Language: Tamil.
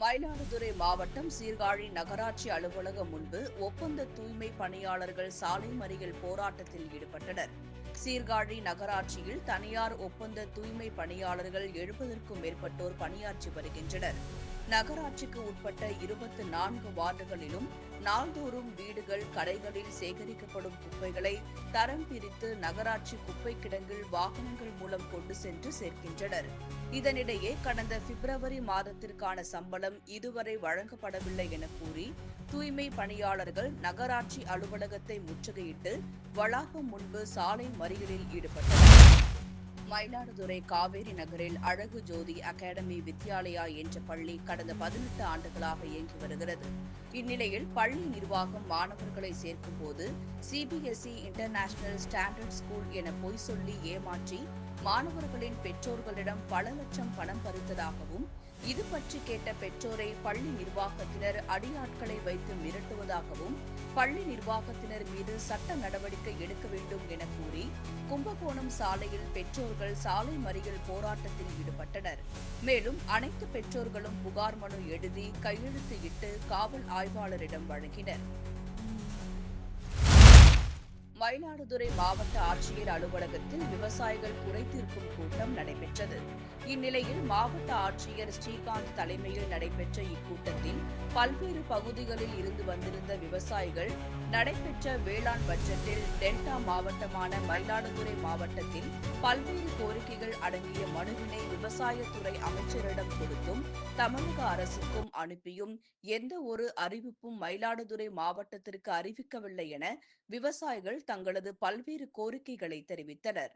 மயிலாடுதுறை மாவட்டம் சீர்காழி நகராட்சி அலுவலகம் முன்பு ஒப்பந்த தூய்மை பணியாளர்கள் சாலை மறியல் போராட்டத்தில் ஈடுபட்டனர். சீர்காழி நகராட்சியில் தனியார் ஒப்பந்த தூய்மை பணியாளர்கள் எழுபதற்கும் மேற்பட்டோர் பணியாற்றி வருகின்றனர். நகராட்சிக்கு உட்பட்ட இருபத்தி நான்கு வார்டுகளிலும் நாள்தோறும் வீடுகள் கடைகளில் சேகரிக்கப்படும் குப்பைகளை தரம் பிரித்து நகராட்சி குப்பை கிடங்கில் வாகனங்கள் மூலம் கொண்டு சென்று சேர்க்கின்றனர். இதனிடையே கடந்த பிப்ரவரி மாதத்திற்கான சம்பளம் இதுவரை வழங்கப்படவில்லை என கூறி தூய்மை பணியாளர்கள் நகராட்சி அலுவலகத்தை முற்றுகையிட்டு வளாகம் முன்பு சாலை மறியலில் ஈடுபட்டனர். மயிலாடுதுறை காவேரி நகரில் அழகு ஜோதி அகாடமி வித்யாலயா என்ற பள்ளி கடந்த பதினெட்டு ஆண்டுகளாக இயங்கி வருகிறது. இந்நிலையில் பள்ளி நிர்வாகம் மாணவர்களை சேர்க்கும் போது சிபிஎஸ்இ இன்டர்நேஷனல் ஸ்டாண்டர்ட் ஸ்கூல் என பொய் சொல்லி ஏமாற்றி மாணவர்களின் பெற்றோர்களிடம் பல லட்சம் பணம் பறித்ததாகவும் இது பற்றி கேட்ட பெற்றோரை பள்ளி நிர்வாகத்தினர் அடியாட்களை வைத்து மிரட்டுவதாகவும் பள்ளி நிர்வாகத்தினர் மீது சட்ட நடவடிக்கை எடுக்க வேண்டும் என கூறி கும்பகோணம் சாலையில் பெற்றோர்கள் சாலை மறியல் போராட்டத்தில் ஈடுபட்டனர். மேலும் அனைத்து பெற்றோர்களும் புகார் மனு எழுதி கையெழுத்து இட்டு காவல் ஆய்வாளரிடம் வழங்கினர். மயிலாடுதுறை மாவட்ட ஆட்சியர் அலுவலகத்தில் விவசாயிகள் குறைதீர்க்கும் கூட்டம் நடைபெற்றது. இந்நிலையில் மாவட்ட ஆட்சியர் ஸ்ரீகாந்த் தலைமையில் நடைபெற்ற இக்கூட்டத்தில் பல்வேறு பகுதிகளில் இருந்து வந்திருந்த விவசாயிகள் நடைபெற்ற வேளாண் பட்ஜெட்டில் டெல்டா மாவட்டமான மயிலாடுதுறை மாவட்டத்தில் பல்வேறு கோரிக்கைகள் அடங்கிய மனுவினை விவசாயத்துறை அமைச்சரிடம் கொடுத்தும் தமிழக அரசுக்கும் அனுப்பியும் எந்த ஒரு அறிவிப்பும் மயிலாடுதுறை மாவட்டத்திற்கு அறிவிக்கவில்லை என விவசாயிகள் தங்களது பல்வேறு கோரிக்கைகளை தெரிவித்தனர்.